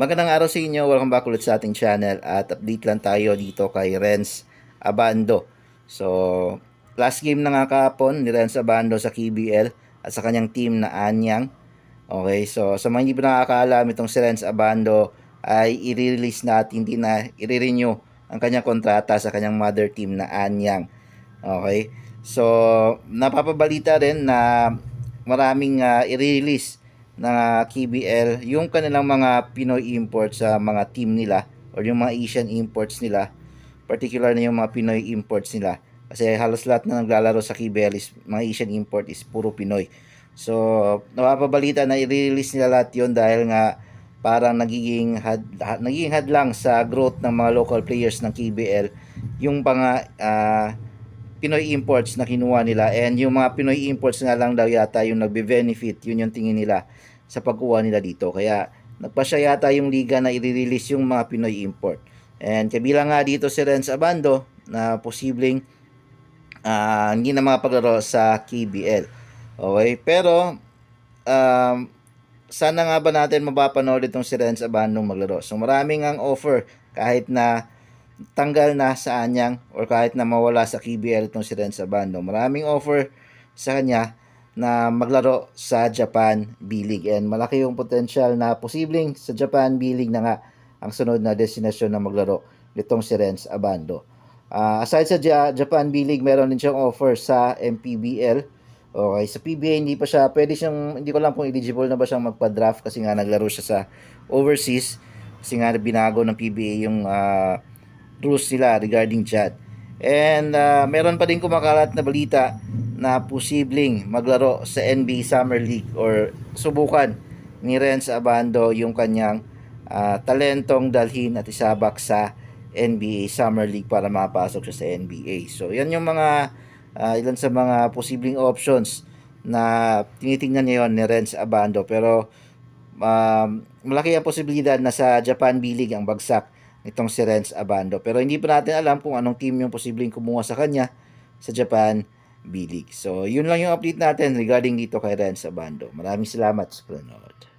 Magandang araw sa inyo. Welcome back ulit sa ating channel at update lang tayo dito kay Renz Abando. So, last game na nga kahapon ni Renz Abando sa KBL at sa kanyang team na Anyang. Okay, so sa mga hindi pa nakakaalam, itong si Renz Abando ay i-release na at hindi na i-renew ang kanyang kontrata sa kanyang mother team na Anyang. Okay, so napapabalita rin na maraming ah, i-release ng ah, KBL yung kanilang mga Pinoy imports sa mga team nila or yung mga Asian imports nila particular na yung mga Pinoy imports nila. Kasi halos lahat na naglalaro sa KBL is mga Asian import is puro Pinoy. So napapabalita na i-release nila lahat yun dahil nga parang nagiging had, ha- nagiging hadlang sa growth ng mga local players ng KBL yung mga ah, Pinoy imports na kinuha nila. And yung mga Pinoy imports nga lang daw yata yung nagbe-benefit yun yung tingin nila sa pagkuha nila dito. Kaya nagpasya yata yung liga na i-release yung mga Pinoy import. And kabilang nga dito si Renz Abando na posibleng ah, hindi na makapaglaro sa KBL okay pero um, sana nga ba natin mapapanood itong si Renz Abando maglaro? So maraming ang offer kahit na tanggal na sa anyang or kahit na mawala sa KBL itong si Renz Abando. Maraming offer sa kanya na maglaro sa Japan B-League and malaki yung potential na posibleng sa Japan B-League na nga ang sunod na destinasyon na maglaro nitong si Renz Abando. Ah, aside sa Ja- Japan B-League, meron din siyang offer sa MPBL. Okay, sa PBA hindi pa siya, pwede siyang, hindi ko lang kung eligible na ba siyang magpa-draft kasi nga naglaro siya sa overseas. Kasi nga binago ng PBA yung ah, rules nila regarding Chad. And ah, meron pa din kumakalat na balita na posibleng maglaro sa NBA Summer League or subukan ni Renz Abando yung kanyang ah, talentong dalhin at isabak sa NBA Summer League para mapasok siya sa NBA. So, yan yung mga ah, ilan sa mga posibleng options na tinitingnan niya yon ni Renz Abando. Pero um, malaki ang posibilidad na sa Japan B-League ang bagsak nitong si Renz Abando. Pero hindi pa natin alam kung anong team yung posibleng kumuha sa kanya sa Japan B-League. So, yun lang yung update natin regarding dito kay Renz Abando. Maraming salamat sa panonood.